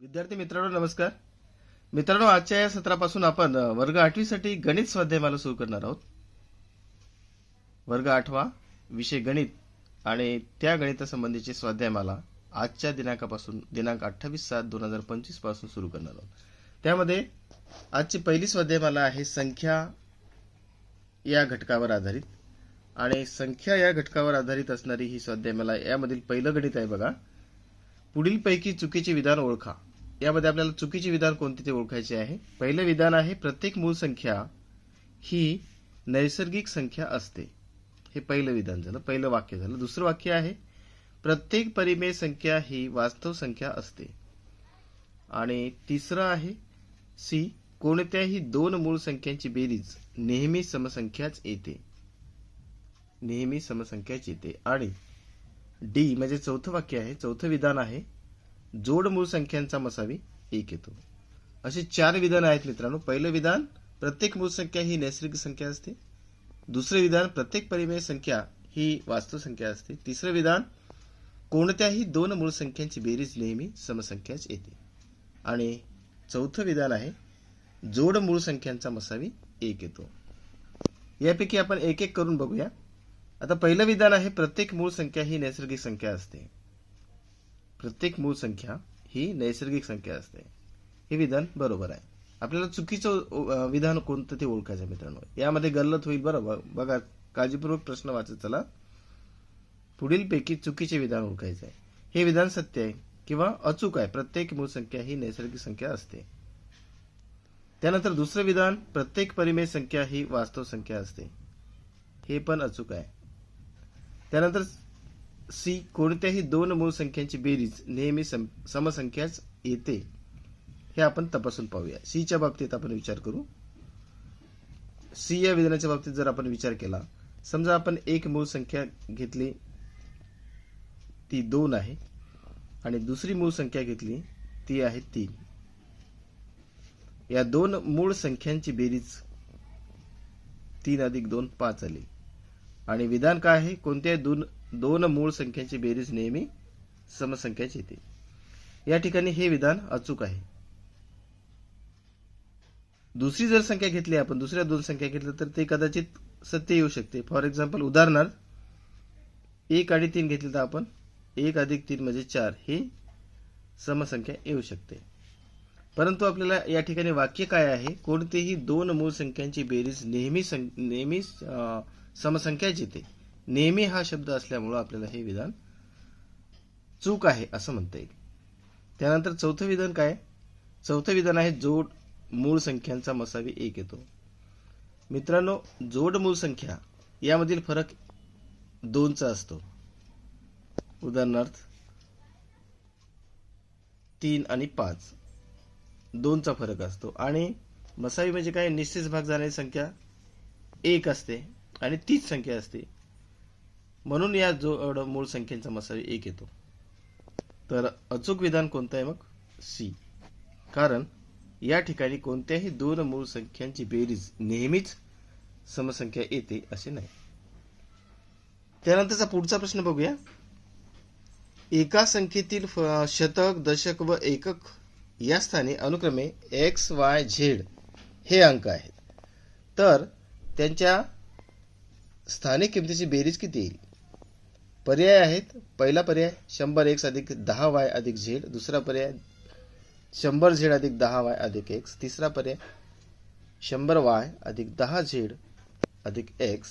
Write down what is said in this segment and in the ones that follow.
विद्यार्थी मित्रांनो नमस्कार. मित्रांनो आजच्या या सत्रापासून आपण वर्ग आठवीसाठी गणित स्वाध्यायमाला सुरू करणार आहोत. वर्ग आठवा विषय गणित आणि त्या गणितासंबंधीचे स्वाध्यायमाला आजच्या दिनांकापासून दिनांक अठ्ठावीस सात दोन हजार पंचवीसपासून सुरू करणार आहोत. त्यामध्ये आजची पहिली स्वाध्यायमाला आहे संख्या या घटकावर आधारित. आणि संख्या या घटकावर आधारित असणारी ही स्वाध्यायमाला यामधील पहिलं गणित आहे बघा. पुढीलपैकी चुकीचे विधान ओळखा. यामध्ये आपल्याला चुकीचे विधान कोणते ते ओळखायचे आहे. पहिलं विधान आहे प्रत्येक मूळ संख्या ही नैसर्गिक संख्या असते. हे पहिलं विधान झालं पहिलं वाक्य झालं. दुसरं वाक्य आहे प्रत्येक परिमेय संख्या ही वास्तव संख्या असते. आणि तिसरं आहे सी कोणत्याही दोन मूळ संख्यांची बेरीज नेहमी समसंख्याच येते. नेहमी समसंख्याच येते. आणि डी म्हणजे चौथं वाक्य आहे चौथं विधान आहे जोड मूळ संख्यांचा मसावी एक येतो. असे चार विधान आहेत मित्रांनो. पहिलं विधान प्रत्येक मूळ संख्या ही नैसर्गिक संख्या असते. दुसरं विधान प्रत्येक परिमेय संख्या ही वास्तव संख्या असते. तिसरं विधान कोणत्याही दोन मूळ संख्यांची बेरीज नेहमी समसंख्याच येते. आणि चौथं विधान आहे जोड मूळ संख्यांचा मसावी एक येतो. यापैकी आपण एक एक करून बघूया. आता पहिलं विधान आहे प्रत्येक मूळ संख्या ही नैसर्गिक संख्या असते. प्रत्येक मूळ संख्या ही नैसर्गिक संख्या असते. हे विधान बरोबर आहे. आपल्याला चुकीचं विधान कोणतं ते ओळखायचं मित्रांनो. यामध्ये गल्लत होईल बरं बघा काळजीपूर्वक प्रश्न वाचत चला. पुढीलपैकी चुकीचे विधान ओळखायचं आहे. हे विधान सत्य आहे किंवा अचूक आहे. प्रत्येक मूळ संख्या ही नैसर्गिक संख्या असते. त्यानंतर दुसरं विधान प्रत्येक परिमेय संख्या ही वास्तव संख्या असते. हे पण अचूक आहे. त्यानंतर सी कोणत्याही दोन मूळ संख्यांची बेरीज नेहमी सम समसंख्याच येते. हे आपण तपासून पाहूया. सीच्या बाबतीत आपण विचार करू. सी या विधानाच्या बाबतीत जर आपण विचार केला समजा आपण एक मूळ संख्या घेतली ती दोन आहे आणि दुसरी मूळ संख्या घेतली ती आहे तीन. या दोन मूळ संख्यांची बेरीज तीन अधिक दोन पाच आली. आणि विधान काय आहे? कोणत्याही दोन दोन मूळ संख्यांची बेरीज नेहमी समसंख्याची येते. या ठिकाणी हे विधान अचूक आहे. दुसरी जर संख्या घेतली आपण दुसऱ्या दोन संख्या घेतल्या तर ते कदाचित सत्य येऊ शकते. फॉर एक्झाम्पल उदाहरणार्थ एक आणि तीन घेतली तर आपण एक अधिक तीन म्हणजे चार ही समसंख्या येऊ शकते. परंतु आपल्याला या ठिकाणी वाक्य काय आहे? कोणतेही दोन मूळ संख्यांची बेरीज नेहमी सं- नेहमी समसंख्या समसंख्याच येते नेहमी हा शब्द असल्यामुळं आपल्याला हे विधान चूक आहे असं म्हणता येईल. त्यानंतर चौथं विधान काय? चौथं विधान आहे जोड मूळ संख्यांचा मसावी एक येतो. मित्रांनो जोड मूळ संख्या यामधील फरक दोनचा असतो. उदाहरणार्थ तीन आणि पाच. दोनचा फरक असतो. आणि मसावी म्हणजे काय? निश्चित भाग जाणारी संख्या एक असते. आणि तीच संख्या असते. म्हणून या जोड मूळ संख्येचा मसावी एक येतो. तर अचूक विधान कोणतं आहे मग? सी कारण या ठिकाणी कोणत्याही दोन मूळ संख्यांची बेरीज नेहमीच समसंख्या येते असे नाही. त्यानंतरचा पुढचा प्रश्न बघूया. एका संख्येतील फ- शतक दशक व एकक या स्थानी अनुक्रमे एक्स वाय झेड हे अंक आहेत. तर त्यांच्या स्थानिक किमतीची बेरीज किती येईल? पर्याय आहेत. पहिला पर्याय शंभर एक्स अधिक दहा वाय अधिक झेड. दुसरा पर्याय शंभर झेड अधिक दहा वाय अधिक एक्स. तिसरा पर्याय शंभर वाय अधिक दहा झेड अधिक एक्स.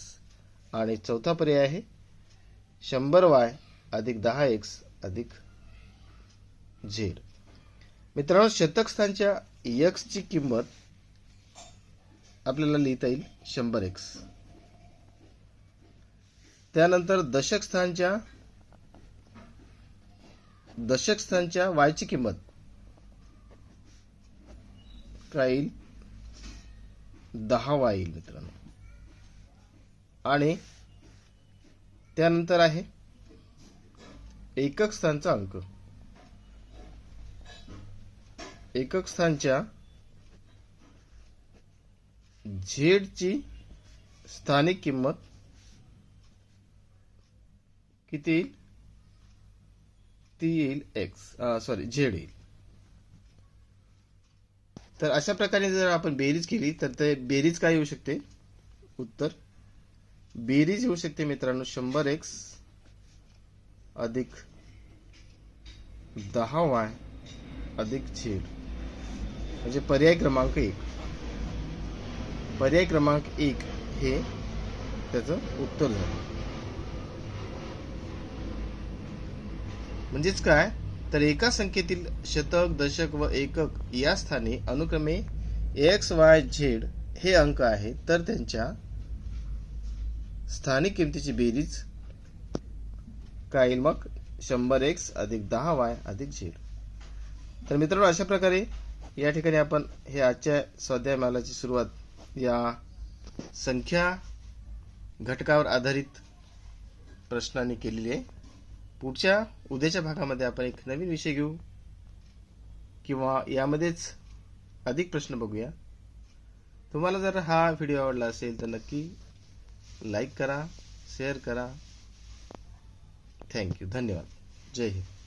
आणि चौथा पर्याय आहे शंभर वाय अधिक दहा एक्स अधिक झेड. मित्रांनो शतकस्थानच्या एक्सची किंमत आपल्याला लिहिता येईल शंभर एक्स. त्यानंतर दशक स्थानच्या दशक स्थानच्या वायची किंमत. काय येईल. दहा वाय येईल मित्रांनो. आणि त्यानंतर आहे एकक स्थानचा अंक. एकक स्थानच्या झेडची स्थानिक किंमत किती येईल? ती येईल एक्स सॉरी झेड येईल. तर अशा प्रकारे जर आपण बेरीज केली तर ते बेरीज काय येऊ शकते? उत्तर बेरीज येऊ शकते मित्रांनो शंभर एक्स अधिक दहा वाय अधिक झेड म्हणजे पर्याय क्रमांक एक. पर्याय क्रमांक एक हे त्याचं उत्तर झालं. म्हणजेच काय? तर एका संख्येतील शतक दशक व एकक या स्थानी अनुक्रमे एक्स वाय झेड हे अंक आहे तर त्यांच्या स्थानिक किमतीची बेरीज काय येईल मग? शंभर एक्स अधिक दहा वाय अधिक झेड तर मित्रांनो अशा प्रकारे या ठिकाणी आपण हे आजच्या स्वाध्याय मालाची सुरुवात या संख्या घटकावर आधारित प्रश्नांनी केलेली आहे. पुढच्या उद्याच्या भागामध्ये आपण एक नवीन विषय घेऊ. किंवा यामध्येच अधिक प्रश्न बघूया. तुम्हाला जर हा व्हिडिओ आवडला असेल तर नक्की लाईक करा शेअर करा. थँक्यू धन्यवाद. जय हिंद.